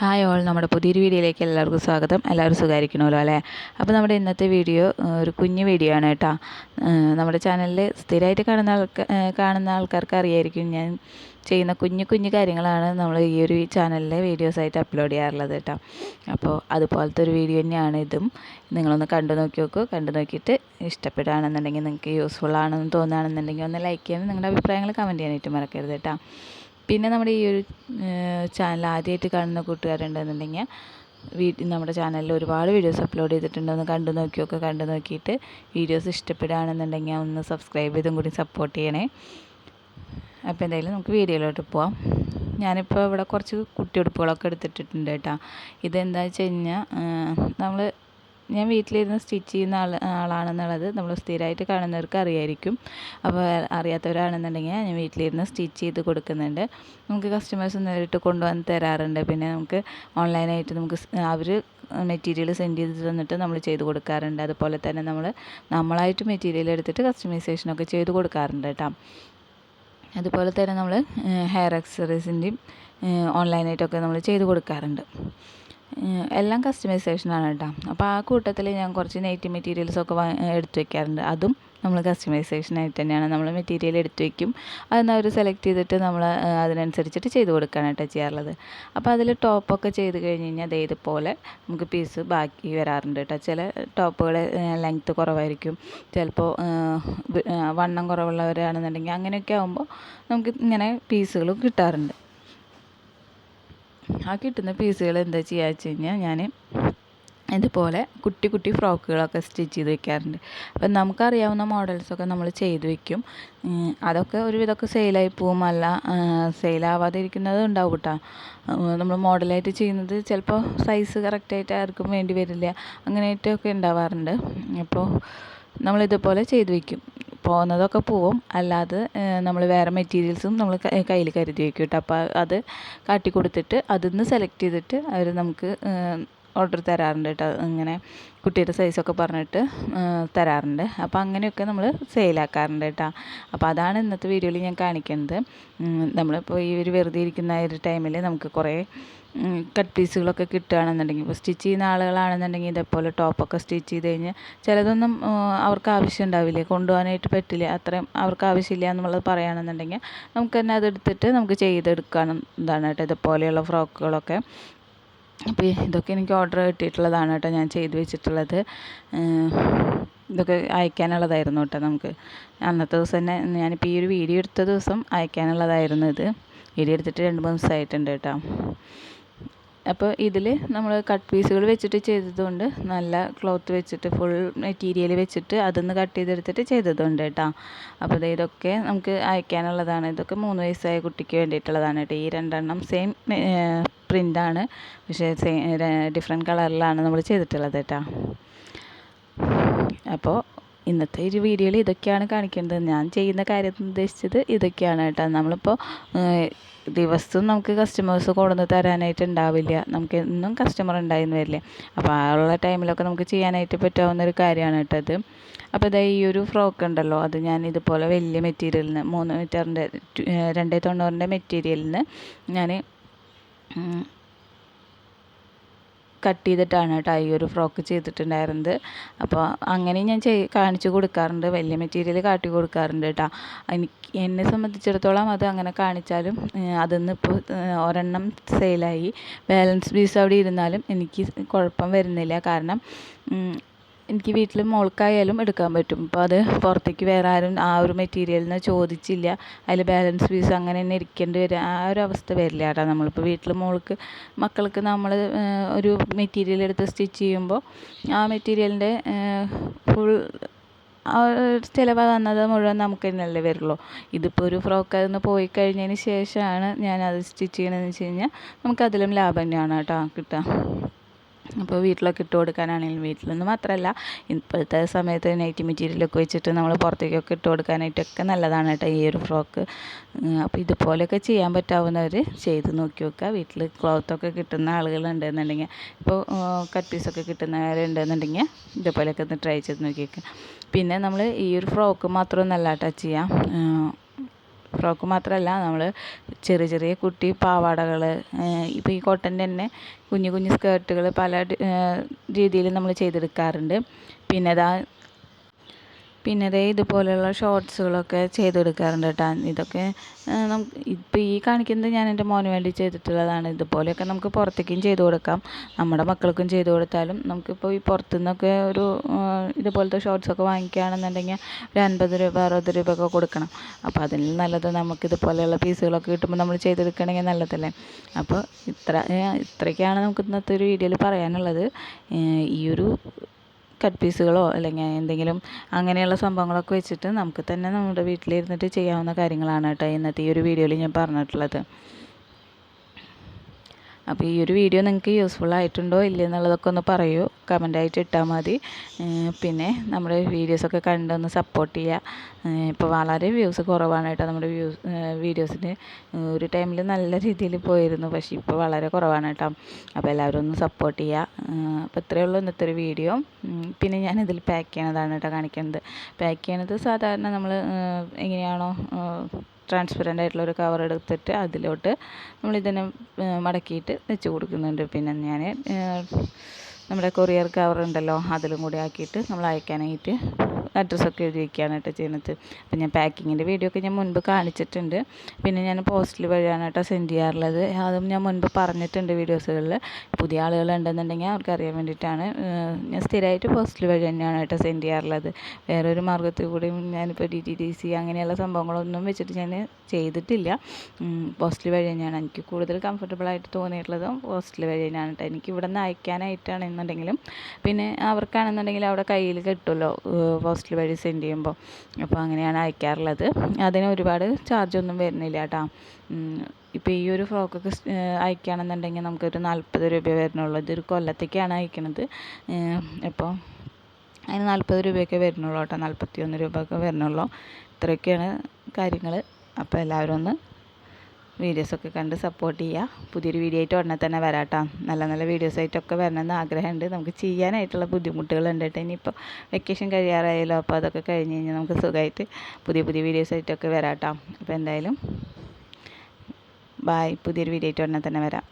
Hi all നമ്മുടെ പുതിയൊരു വീഡിയോയിലേക്ക് എല്ലാവർക്കും സ്വാഗതം. എല്ലാവരും സുഖമായിരിക്കണമല്ലോ അല്ലേ? അപ്പോൾ നമ്മുടെ ഇന്നത്തെ വീഡിയോ ഒരു കുഞ്ഞു വീഡിയോ ആണ് കേട്ടോ. നമ്മുടെ ചാനലിൽ സ്ഥിരമായിട്ട് കാണുന്ന ആൾക്കാർ കാണുന്ന ആൾക്കാർക്ക് അറിയായിരിക്കും ഞാൻ ചെയ്യുന്ന കുഞ്ഞു കുഞ്ഞു കാര്യങ്ങളാണ് നമ്മൾ ഈ ഒരു ചാനലിലെ വീഡിയോസായിട്ട് അപ്ലോഡ് ചെയ്യാറുള്ളത് കേട്ടോ. അപ്പോൾ അതുപോലത്തെ ഒരു വീഡിയോ തന്നെയാണ് ഇതും. നിങ്ങളൊന്ന് കണ്ടു നോക്കി നോക്കൂ. കണ്ടു നോക്കിയിട്ട് ഇഷ്ടപ്പെടുകയാണെന്നുണ്ടെങ്കിൽ നിങ്ങൾക്ക് യൂസ്ഫുൾ ആണെന്ന് തോന്നുകയാണെന്നുണ്ടെങ്കിൽ ഒന്ന് ലൈക്ക് ചെയ്യാനും നിങ്ങളുടെ അഭിപ്രായങ്ങൾ കമന്റ് ചെയ്യാനായിട്ട് മറക്കരുത് കേട്ടോ. പിന്നെ നമ്മുടെ ഈ ഒരു ചാനൽ ആദ്യമായിട്ട് കാണുന്ന കൂട്ടുകാരുണ്ടെന്നുണ്ടെങ്കിൽ വീട്ടിൽ നമ്മുടെ ചാനലിൽ ഒരുപാട് വീഡിയോസ് അപ്ലോഡ് ചെയ്തിട്ടുണ്ട് ഒന്ന് കണ്ടു നോക്കിയൊക്കെ കണ്ടു നോക്കിയിട്ട് വീഡിയോസ് ഇഷ്ടപ്പെടുകയാണെന്നുണ്ടെങ്കിൽ ഒന്ന് സബ്സ്ക്രൈബ് ചെയ്തും കൂടി സപ്പോർട്ട് ചെയ്യണേ. അപ്പോൾ എന്തായാലും നമുക്ക് വീഡിയോയിലോട്ട് പോവാം. ഞാനിപ്പോൾ ഇവിടെ കുറച്ച് കുട്ടി ഉടുപ്പുകളൊക്കെ എടുത്തിട്ടിട്ടുണ്ട് കേട്ടോ. ഇതെന്താ വെച്ച് കഴിഞ്ഞാൽ നമ്മൾ ഞാൻ വീട്ടിലിരുന്ന് സ്റ്റിച്ച് ചെയ്യുന്ന ആൾ ആളാണെന്നുള്ളത് നമ്മൾ സ്ഥിരമായിട്ട് കാണുന്നവർക്ക് അറിയായിരിക്കും. അപ്പോൾ അറിയാത്തവരാണെന്നുണ്ടെങ്കിൽ ഞാൻ വീട്ടിലിരുന്ന് സ്റ്റിച്ച് ചെയ്ത് കൊടുക്കുന്നുണ്ട്. നമുക്ക് കസ്റ്റമേഴ്സ് നേരിട്ട് കൊണ്ടുവന്ന് തരാറുണ്ട്. പിന്നെ നമുക്ക് ഓൺലൈനായിട്ട് നമുക്ക് അവർ മെറ്റീരിയൽ സെൻഡ് ചെയ്ത് തന്നിട്ട് നമ്മൾ ചെയ്ത് കൊടുക്കാറുണ്ട്. അതുപോലെ തന്നെ നമ്മൾ നമ്മളായിട്ട് മെറ്റീരിയൽ എടുത്തിട്ട് കസ്റ്റമൈസേഷനൊക്കെ ചെയ്ത് കൊടുക്കാറുണ്ട് കേട്ടോ. അതുപോലെ തന്നെ നമ്മൾ ഹെയർ അക്സറീസിന്റെയും ഓൺലൈനായിട്ടൊക്കെ നമ്മൾ ചെയ്ത് കൊടുക്കാറുണ്ട്. എല്ലാം കസ്റ്റമൈസേഷനാണ് കേട്ടോ. അപ്പോൾ ആ കൂട്ടത്തിൽ ഞാൻ കുറച്ച് നെയ്റ്റ് മെറ്റീരിയൽസൊക്കെ വാ എടുത്തു വയ്ക്കാറുണ്ട് അതും നമ്മൾ കസ്റ്റമൈസേഷനായിട്ട് തന്നെയാണ്. നമ്മൾ മെറ്റീരിയൽ എടുത്തു വയ്ക്കും അതെന്ന് അവർ സെലക്ട് ചെയ്തിട്ട് നമ്മൾ അതിനനുസരിച്ചിട്ട് ചെയ്ത് കൊടുക്കുകയാണ് കേട്ടോ ചെയ്യാറുള്ളത്. അപ്പോൾ അതിൽ ടോപ്പൊക്കെ ചെയ്ത് കഴിഞ്ഞ് കഴിഞ്ഞാൽ അതേ ഇതുപോലെ നമുക്ക് പീസ് ബാക്കി വരാറുണ്ട് കേട്ടോ. ചില ടോപ്പുകൾ ലെങ്ത്ത് കുറവായിരിക്കും. ചിലപ്പോൾ വണ്ണം കുറവുള്ളവരാണെന്നുണ്ടെങ്കിൽ അങ്ങനെയൊക്കെ ആകുമ്പോൾ നമുക്ക് ഇങ്ങനെ പീസുകൾ കിട്ടാറുണ്ട്. ആ കിട്ടുന്ന പീസുകൾ എന്താ ചെയ്യുക വെച്ച് കഴിഞ്ഞാൽ ഞാൻ ഇതുപോലെ കുട്ടി കുട്ടി ഫ്രോക്കുകളൊക്കെ സ്റ്റിച്ച് ചെയ്ത് വെക്കാറുണ്ട്. അപ്പം നമുക്കറിയാവുന്ന മോഡൽസൊക്കെ നമ്മൾ ചെയ്ത് വെക്കും. അതൊക്കെ ഒരുവിധമൊക്കെ സെയിലായി പോവും. അല്ല സെയിലാവാതെ ഇരിക്കുന്നത് ഉണ്ടാവും കേട്ടോ നമ്മൾ മോഡലായിട്ട് ചെയ്യുന്നത് ചിലപ്പോൾ സൈസ് കറക്റ്റായിട്ട് ആർക്കും വേണ്ടി വരില്ല. അങ്ങനെയായിട്ടൊക്കെ ഉണ്ടാവാറുണ്ട്. അപ്പോൾ നമ്മളിതുപോലെ ചെയ്ത് വെക്കും. പോകുന്നതൊക്കെ പോവും. അല്ലാതെ നമ്മൾ വേറെ മെറ്റീരിയൽസും നമ്മൾ കയ്യിൽ കരുതി വെക്കും കേട്ടോ. അപ്പോൾ അത് കാട്ടി കൊടുത്തിട്ട് അതിൽ നിന്ന് സെലക്ട് ചെയ്തിട്ട് അവർ നമുക്ക് ഓർഡർ തരാറുണ്ട് കേട്ടോ. ഇങ്ങനെ കുട്ടിയുടെ സൈസൊക്കെ പറഞ്ഞിട്ട് തരാറുണ്ട്. അപ്പോൾ അങ്ങനെയൊക്കെ നമ്മൾ സെയിലാക്കാറുണ്ട് കേട്ടോ. അപ്പോൾ അതാണ് ഇന്നത്തെ വീഡിയോയിൽ ഞാൻ കാണിക്കുന്നത്. നമ്മളിപ്പോൾ ഈ ഒരു വെറുതെ ഇരിക്കുന്ന ഒരു ടൈമിൽ നമുക്ക് കുറേ കട്ട് പീസുകളൊക്കെ കിട്ടുകയാണെന്നുണ്ടെങ്കിൽ ഇപ്പോൾ സ്റ്റിച്ച് ചെയ്യുന്ന ആളുകളാണെന്നുണ്ടെങ്കിൽ ഇതേപോലെ ടോപ്പൊക്കെ സ്റ്റിച്ച് ചെയ്ത് കഴിഞ്ഞാൽ ചിലതൊന്നും അവർക്ക് ആവശ്യം ഉണ്ടാവില്ല. കൊണ്ടുപോകാനായിട്ട് പറ്റില്ല. അത്രയും അവർക്ക് ആവശ്യമില്ല എന്നുള്ളത് പറയുകയാണെന്നുണ്ടെങ്കിൽ നമുക്ക് തന്നെ അതെടുത്തിട്ട് നമുക്ക് ചെയ്തെടുക്കണം ഇതാണ് കേട്ടോ. ഇതുപോലെയുള്ള ഫ്രോക്കുകളൊക്കെ അപ്പോൾ ഇതൊക്കെ എനിക്ക് ഓർഡർ കിട്ടിയിട്ടുള്ളതാണ് കേട്ടോ. ഞാൻ ചെയ്ത് വെച്ചിട്ടുള്ളത്. ഇതൊക്കെ അയക്കാനുള്ളതായിരുന്നു കേട്ടോ നമുക്ക്. അന്നത്തെ ദിവസം തന്നെ ഞാനിപ്പോൾ ഈ ഒരു വീഡിയോ എടുത്ത ദിവസം അയക്കാനുള്ളതായിരുന്നു ഇത്. വീഡിയോ എടുത്തിട്ട് രണ്ട് മൂന്ന് ദിവസമായിട്ടുണ്ട് കേട്ടോ. അപ്പോൾ ഇതിൽ നമ്മൾ കട്ട് പീസുകൾ വെച്ചിട്ട് ചെയ്തതുകൊണ്ട് നല്ല ക്ലോത്ത് വെച്ചിട്ട് ഫുൾ മെറ്റീരിയൽ വെച്ചിട്ട് അതൊന്ന് കട്ട് ചെയ്തെടുത്തിട്ട് ചെയ്തതുണ്ട് കേട്ടോ. അപ്പോൾ ദേ ഇതൊക്കെ നമുക്ക് അയക്കാനുള്ളതാണ്. ഇതൊക്കെ മൂന്ന് വയസ്സായ കുട്ടിക്ക് വേണ്ടിയിട്ടുള്ളതാണ് കേട്ടോ. ഈ രണ്ടെണ്ണം സെയിം പ്രിന്റാണ് പക്ഷേ സെയിം ഡിഫറെന്റ് കളറിലാണ് നമ്മൾ ചെയ്തിട്ടുള്ളത് കേട്ടോ. അപ്പോൾ ഇന്നത്തെ ഒരു വീഡിയോയിൽ ഇതൊക്കെയാണ് കാണിക്കേണ്ടത്. ഞാൻ ചെയ്യുന്ന കാര്യം ഉദ്ദേശിച്ചത് ഇതൊക്കെയാണ് കേട്ടോ. നമ്മളിപ്പോൾ ദിവസവും നമുക്ക് കസ്റ്റമേഴ്സ് കൊണ്ടുവന്ന് തരാനായിട്ട് ഉണ്ടാവില്ല. നമുക്ക് എന്നും കസ്റ്റമർ ഉണ്ടായിരുന്നു വരില്ല? അപ്പോൾ ആ ഉള്ള ടൈമിലൊക്കെ നമുക്ക് ചെയ്യാനായിട്ട് പറ്റാവുന്ന ഒരു കാര്യമാണ് കേട്ടോ ഇത്. അപ്പോൾ ഇതാ ഈ ഒരു ഫ്രോക്ക് ഉണ്ടല്ലോ അത് ഞാൻ ഇതുപോലെ വലിയ മെറ്റീരിയലിന് മൂന്ന് മീറ്ററിന്റെ രണ്ടേ തൊണ്ണൂറിന്റെ മെറ്റീരിയലിന് ഞാൻ കട്ട് ചെയ്തിട്ടാണ് കേട്ടോ ഈ ഒരു ഫ്രോക്ക് ചെയ്തിട്ടുണ്ടായിരുന്നത്. അപ്പോൾ അങ്ങനെ ഞാൻ ചെയ് കാണിച്ചു കൊടുക്കാറുണ്ട്. വലിയ മെറ്റീരിയൽ കാട്ടി കൊടുക്കാറുണ്ട് കേട്ടോ. എനിക്ക് എന്നെ സംബന്ധിച്ചിടത്തോളം അത് അങ്ങനെ കാണിച്ചാലും അതിന്ന് ഇപ്പോൾ ഒരെണ്ണം സെയിലായി ബാലൻസ് പീസ് അവിടെ ഇരുന്നാലും എനിക്ക് കുഴപ്പം വരുന്നില്ല. കാരണം എനിക്ക് വീട്ടിൽ മോൾക്കായാലും എടുക്കാൻ പറ്റും. അപ്പോൾ അത് പുറത്തേക്ക് വേറെ ആരും ആ ഒരു മെറ്റീരിയലിന് ചോദിച്ചില്ല. അതിൽ ബാലൻസ് പീസ് അങ്ങനെ തന്നെ ഇരിക്കേണ്ടി വരിക ആ ഒരു അവസ്ഥ വരില്ല കേട്ടോ നമ്മളിപ്പോൾ വീട്ടിൽ മോൾക്ക് മക്കൾക്ക് നമ്മൾ ഒരു മെറ്റീരിയൽ എടുത്ത് സ്റ്റിച്ച് ചെയ്യുമ്പോൾ ആ മെറ്റീരിയലിന്റെ ഫുൾ ചിലവ് വന്നത് മുഴുവൻ നമുക്ക് തന്നെയല്ലേ വരുള്ളൂ. ഇതിപ്പോൾ ഒരു ഫ്രോക്ക് അതിൽ പോയി കഴിഞ്ഞതിന് ശേഷമാണ് ഞാൻ അത് സ്റ്റിച്ച് ചെയ്യണമെന്ന് വെച്ച് കഴിഞ്ഞാൽ നമുക്കതിലും ലാഭം തന്നെയാണ് കേട്ടോ കിട്ടുക അപ്പോൾ വീട്ടിലൊക്കെ ഇട്ട് കൊടുക്കാനാണെങ്കിലും വീട്ടിലൊന്നും മാത്രമല്ല. ഇപ്പോഴത്തെ സമയത്ത് നൈറ്റി മെറ്റീരിയലൊക്കെ വെച്ചിട്ട് നമ്മൾ പുറത്തേക്കൊക്കെ ഇട്ട് കൊടുക്കാനായിട്ടൊക്കെ നല്ലതാണ് കേട്ടോ ഈ ഒരു ഫ്രോക്ക് അപ്പോൾ ഇതുപോലെയൊക്കെ ചെയ്യാൻ പറ്റാവുന്നവർ ചെയ്ത് നോക്കി നോക്കുക വീട്ടിൽ ക്ലോത്തൊക്കെ കിട്ടുന്ന ആളുകളുണ്ടെന്നുണ്ടെങ്കിൽ ഇപ്പോൾ കട്ട് പീസൊക്കെ കിട്ടുന്നവരുണ്ടെന്നുണ്ടെങ്കിൽ ഇതുപോലെയൊക്കെ ഒന്ന് ട്രൈ ചെയ്ത് നോക്കി വെക്കുക. പിന്നെ നമ്മൾ ഈ ഒരു ഫ്രോക്ക് മാത്രമൊന്നല്ല കേട്ടോ ചെയ്യാം. ഫ്രോക്ക് മാത്രമല്ല നമ്മൾ ചെറിയ ചെറിയ കുട്ടി പാവാടകൾ ഇപ്പോൾ ഈ കോട്ടന്റെ തന്നെ കുഞ്ഞു കുഞ്ഞു സ്കേർട്ടുകൾ പല രീതിയിൽ നമ്മൾ ചെയ്തെടുക്കാറുണ്ട്. പിന്നെ അതാ പിന്നെ ദേ ഇതുപോലെയുള്ള ഷോർട്സുകളൊക്കെ ചെയ്തെടുക്കാറുണ്ട് കേട്ടോ. ഇതൊക്കെ നമുക്ക് ഇപ്പോൾ ഈ കാണിക്കുന്നത് ഞാൻ എന്റെ മോന് വേണ്ടി ചെയ്തിട്ടുള്ളതാണ്. ഇതുപോലെയൊക്കെ നമുക്ക് പുറത്തേക്കും ചെയ്തു കൊടുക്കാം. നമ്മുടെ മക്കൾക്കും ചെയ്തു കൊടുത്താലും നമുക്കിപ്പോൾ ഈ പുറത്തു നിന്നൊക്കെ ഒരു ഇതുപോലത്തെ ഷോർട്സൊക്കെ വാങ്ങിക്കുകയാണെന്നുണ്ടെങ്കിൽ ഒരു അൻപത് രൂപ അറുപത് രൂപ ഒക്കെ കൊടുക്കണം. അപ്പോൾ അതിൽ നല്ലത് നമുക്ക് ഇതുപോലെയുള്ള പീസുകളൊക്കെ കിട്ടുമ്പോൾ നമ്മൾ ചെയ്തെടുക്കണമെങ്കിൽ നല്ലതല്ലേ? അപ്പോൾ ഇത്ര ഇത്രയൊക്കെയാണ് നമുക്ക് ഇന്നത്തെ ഒരു വീഡിയോയിൽ പറയാനുള്ളത്. ഈ ഒരു കട്ട് പീസുകളോ അല്ലെങ്കിൽ എന്തെങ്കിലും അങ്ങനെയുള്ള സംഭവങ്ങളൊക്കെ വെച്ചിട്ട് നമുക്ക് തന്നെ നമ്മുടെ വീട്ടിലിരുന്നിട്ട് ചെയ്യാവുന്ന കാര്യങ്ങളാണ് കേട്ടോ ഇന്നത്തെ ഈ ഒരു വീഡിയോയിൽ ഞാൻ പറഞ്ഞിട്ടുള്ളത്. അപ്പോൾ ഈ ഒരു വീഡിയോ നിങ്ങൾക്ക് യൂസ്ഫുൾ ആയിട്ടുണ്ടോ ഇല്ല എന്നുള്ളതൊക്കെ ഒന്ന് പറയൂ. കമന്റായിട്ട് ഇട്ടാൽ മതി. പിന്നെ നമ്മുടെ വീഡിയോസൊക്കെ കണ്ടൊന്ന് സപ്പോർട്ട് ചെയ്യുക. ഇപ്പോൾ വളരെ വ്യൂസ് കുറവാണ് കേട്ടോ നമ്മുടെ വ്യൂസ് വീഡിയോസിന് ഒരു ടൈമിൽ നല്ല രീതിയിൽ പോയിരുന്നു. പക്ഷേ ഇപ്പോൾ വളരെ കുറവാണ് കേട്ടോ. അപ്പോൾ എല്ലാവരും ഒന്ന് സപ്പോർട്ട് ചെയ്യുക. അപ്പോൾ ഇത്രയേ ഉള്ളൂ ഇന്നത്തെ ഒരു വീഡിയോ പിന്നെ ഞാൻ ഇതിൽ പാക്ക് ചെയ്യണതാണ് കേട്ടോ കാണിക്കുന്നത്. പാക്ക് ചെയ്യണത് സാധാരണ നമ്മൾ എങ്ങനെയാണോ ട്രാൻസ്പെറന്റ് ആയിട്ടുള്ള ഒരു കവർ എടുത്തിട്ട് അതിലോട്ട് നമ്മളിതിനെ മടക്കിയിട്ട് വെച്ച് കൊടുക്കുന്നുണ്ട്. പിന്നെ ഞാൻ നമ്മുടെ കൊറിയർ കവർ ഉണ്ടല്ലോ അതിലും കൂടി ആക്കിയിട്ട് നമ്മൾ അയക്കാനായിട്ട് അഡ്രസ്സൊക്കെ എഴുതി വയ്ക്കുകയാണ് കേട്ടോ ചെയ്യുന്നത്. അപ്പം ഞാൻ പാക്കിങ്ങിന്റെ വീഡിയോ ഒക്കെ ഞാൻ മുൻപ് കാണിച്ചിട്ടുണ്ട്. പിന്നെ ഞാൻ പോസ്റ്റിൽ വഴിയാണ് കേട്ടോ സെൻഡ് ചെയ്യാറുള്ളത്. അതും ഞാൻ മുൻപ് പറഞ്ഞിട്ടുണ്ട് വീഡിയോസുകളിൽ പുതിയ ആളുകൾ ഉണ്ടെന്നുണ്ടെങ്കിൽ അവർക്ക് അറിയാൻ വേണ്ടിയിട്ടാണ്. ഞാൻ സ്ഥിരമായിട്ട് പോസ്റ്റിൽ വഴി തന്നെയാണ് കേട്ടോ സെൻഡ് ചെയ്യാറുള്ളത്. വേറൊരു മാർഗത്തിൽ കൂടിയും ഞാനിപ്പോൾ ഡി ടി ഡി സി അങ്ങനെയുള്ള സംഭവങ്ങളൊന്നും വെച്ചിട്ട് ഞാൻ ചെയ്തിട്ടില്ല. പോസ്റ്റിൽ വഴി തന്നെയാണ്. എനിക്ക് കൂടുതൽ കംഫർട്ടബിളായിട്ട് തോന്നിയിട്ടുള്ളതും പോസ്റ്റിൽ വഴി തന്നെയാണ് കേട്ടോ എനിക്ക് ഇവിടെ നിന്ന് അയക്കാനായിട്ടാണെന്നുണ്ടെങ്കിലും പിന്നെ അവർക്കാണെന്നുണ്ടെങ്കിൽ അവിടെ കയ്യിൽ കിട്ടുമല്ലോ. പോസ്റ്റൽ വഴി സെൻഡ് ചെയ്യുമ്പോൾ അപ്പോൾ അങ്ങനെയാണ് അയക്കാറുള്ളത്. അതിന് ഒരുപാട് ചാർജ് ചാർജൊന്നും വരുന്നില്ല കേട്ടോ ഇപ്പോൾ ഈ ഒരു ഫ്രോക്കൊക്കെ അയക്കുകയാണെന്നുണ്ടെങ്കിൽ നമുക്കൊരു നാൽപ്പത് രൂപ വരുന്നുള്ളൂ. ഇതൊരു കൊല്ലത്തേക്കാണ് അയക്കുന്നത് അപ്പോൾ അതിന് നാൽപ്പത് രൂപയൊക്കെ വരുന്നുള്ളൂ കേട്ടോ നാൽപ്പത്തി ഒന്ന് രൂപയൊക്കെ വരുന്നുള്ളൂ. ഇത്രയൊക്കെയാണ് കാര്യങ്ങൾ അപ്പോൾ എല്ലാവരും ഒന്ന് വീഡിയോസൊക്കെ കണ്ട് സപ്പോർട്ട് ചെയ്യുക പുതിയൊരു വീഡിയോ ആയിട്ട് ഉടനെ തന്നെ വരാട്ടോ. നല്ല നല്ല വീഡിയോസ് ആയിട്ടൊക്കെ വരണമെന്ന് ആഗ്രഹമുണ്ട്. നമുക്ക് ചെയ്യാനായിട്ടുള്ള ബുദ്ധിമുട്ടുകളുണ്ട് കേട്ടോ. ഇനിയിപ്പോൾ വെക്കേഷൻ കഴിയാറായാലോ അപ്പോൾ അതൊക്കെ കഴിഞ്ഞ് കഴിഞ്ഞാൽ നമുക്ക് സുഖമായിട്ട് പുതിയ പുതിയ വീഡിയോസ് ആയിട്ടൊക്കെ വരാട്ടോ. അപ്പോൾ എന്തായാലും ബായ് പുതിയൊരു വീഡിയോ ആയിട്ട് ഉടനെ തന്നെ വരാം.